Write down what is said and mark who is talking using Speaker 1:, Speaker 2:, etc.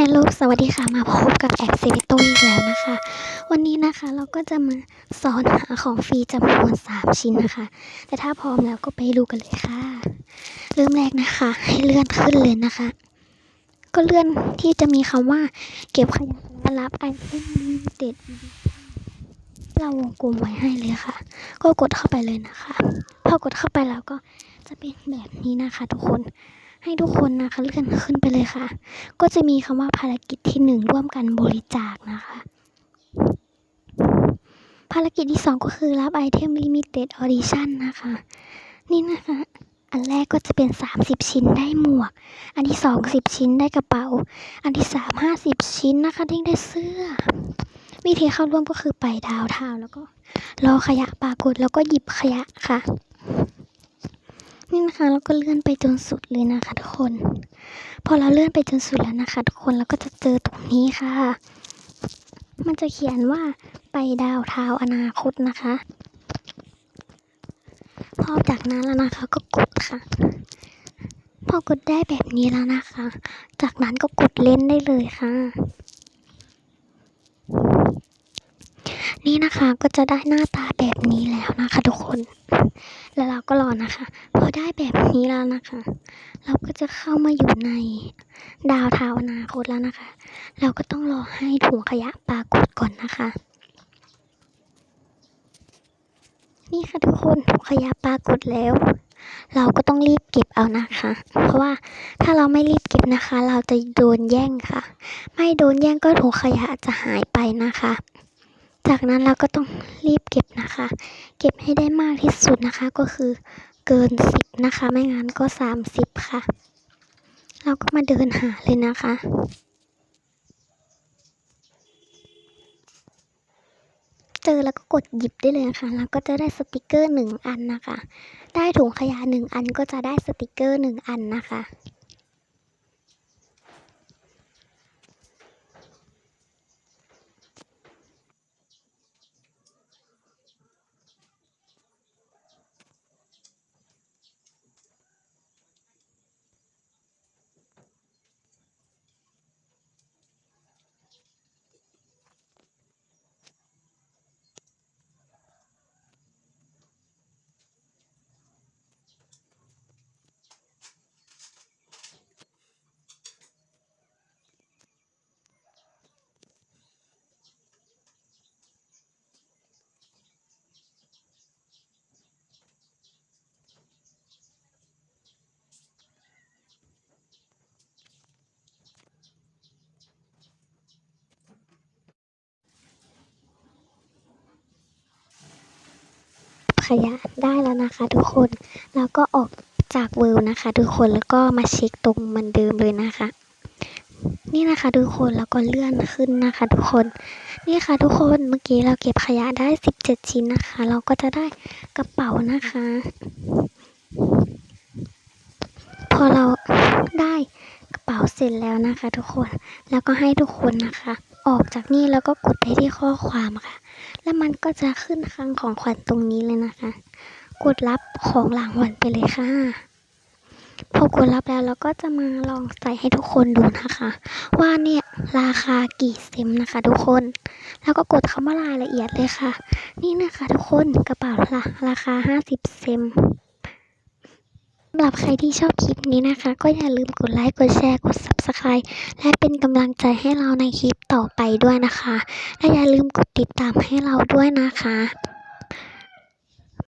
Speaker 1: ฮลโหลสวัสดีค่ะ มาพบกับแอปเซเวโตอีกแล้วนะคะ วันนี้นะคะเราก็จะมาสอนหาของฟรีจำนวน 3 ชิ้นนะคะ แต่ถ้าพร้อมแล้วก็ไปดูกันเลยค่ะ เริ่มแรกนะคะ ให้เลื่อนขึ้นเลยนะคะ ก็เลื่อนที่จะมีคำว่า เก็บขยะและรับไอเทมลิมิเต็ดเราวงกลมไว้ให้เลยค่ะ ก็กดเข้าไปเลยนะคะ พอกดเข้าไปแล้วก็จะเป็นแบบนี้นะคะ ทุกคน ให้ทุกคนนะคะเลื่อนขึ้นไปเลยค่ะ ก็จะมีคำว่าภารกิจที่หนึ่งร่วมกันบริจาคนะคะ ภารกิจที่สองก็คือรับไอเทมลิมิเต็ดออดิชั่นนะคะ นี่นะคะอันแรกก็จะเป็น 30 ชิ้นได้หมวก อันที่สอง10ชิ้นได้กระเป๋า อันที่สาม50ชิ้นนะคะที่ได้เสื้อ วิธีเข้าร่วมก็คือไปดาวเท้าแล้วก็รอขยะปรากฏแล้วก็หยิบขยะค่ะ นี่นะคะเราก็เลื่อนไปจนสุดเลยนะคะทุกคน พอเราเลื่อนไปจนสุดแล้วนะคะ ทุกคนเราก็จะเจอตรงนี้ค่ะ มันจะเขียนว่าไปดาวเทาอนาคตนะคะพอจากนั้นแล้วนะคะก็กดค่ะ พอกดได้แบบนี้แล้วนะคะ จากนั้นก็กดเล่นได้เลยค่ะ นี่นะคะก็จะได้หน้าตาแบบนี้แล้วนะคะทุกคน แล้วเราก็รอนะคะ พอได้แบบนี้แล้วนะคะ เราก็จะเข้ามาอยู่ในดาวเทาน์อนาคตแล้วนะคะ เราก็ต้องรอให้ถุงขยะปรากฏก่อนนะคะ นี่ค่ะทุกคนถุงขยะปรากฏแล้ว เราก็ต้องรีบเก็บเอานะคะ เพราะว่าถ้าเราไม่รีบเก็บนะคะ เราจะโดนแย่งค่ะ ไม่โดนแย่งก็ถุงขยะจะหายไปนะคะ จากนั้นเราก็ต้องรีบเก็บนะคะ เก็บให้ได้มากที่สุดนะคะก็คือเกินสิบนะคะ ไม่งั้นก็สามสิบค่ะ เราก็มาเดินหาเลยนะคะ เจอแล้วก็กดหยิบได้เลยนะคะแล้วก็จะได้สติกเกอร์หนึ่งอันนะคะ ได้ถุงขยะหนึ่งอันก็จะได้สติกเกอร์หนึ่งอันนะคะ ขยะได้แล้วนะคะ ทุกคน แล้วก็ออกจากเวิลนะคะ ทุกคนแล้วก็มาเช็คตรงเหมือนเดิมเลยนะคะ นี่นะคะทุกคนแล้วก็เลื่อนขึ้นนะคะ ทุกคนนี่ค่ะทุกคนเมื่อกี้เราเก็บขยะได้ 17 ชิ้นนะคะ เราก็จะได้กระเป๋านะคะ พอเราได้กระเป๋าเสร็จแล้วนะคะ ทุกคนแล้วก็ให้ทุกคนนะคะ ออกจากนี่แล้วก็กดไปที่ข้อความค่ะ แล้วมันก็จะขึ้นคลังของขวัญตรงนี้เลยนะคะ กดรับของรางวัลไปเลยค่ะ พอกดรับแล้วเราก็จะมาลองใส่ให้ทุกคนดูนะคะ ว่าเนี่ยราคากี่เซมนะคะ ทุกคน แล้วก็กดคำว่ารายละเอียดเลยค่ะ นี่นะคะ ทุกคนกระเป๋าละราคา 50 เซมำหรับใครที่ชอบคลิปนี้นะคะ ก็อย่าลืมกดไลค์กดแชร์กด Subscribe และเป็นกำลังใจให้เราในคลิปต่อไปด้วยนะคะ และอย่าลืมกดติดตามให้เราด้วยนะคะ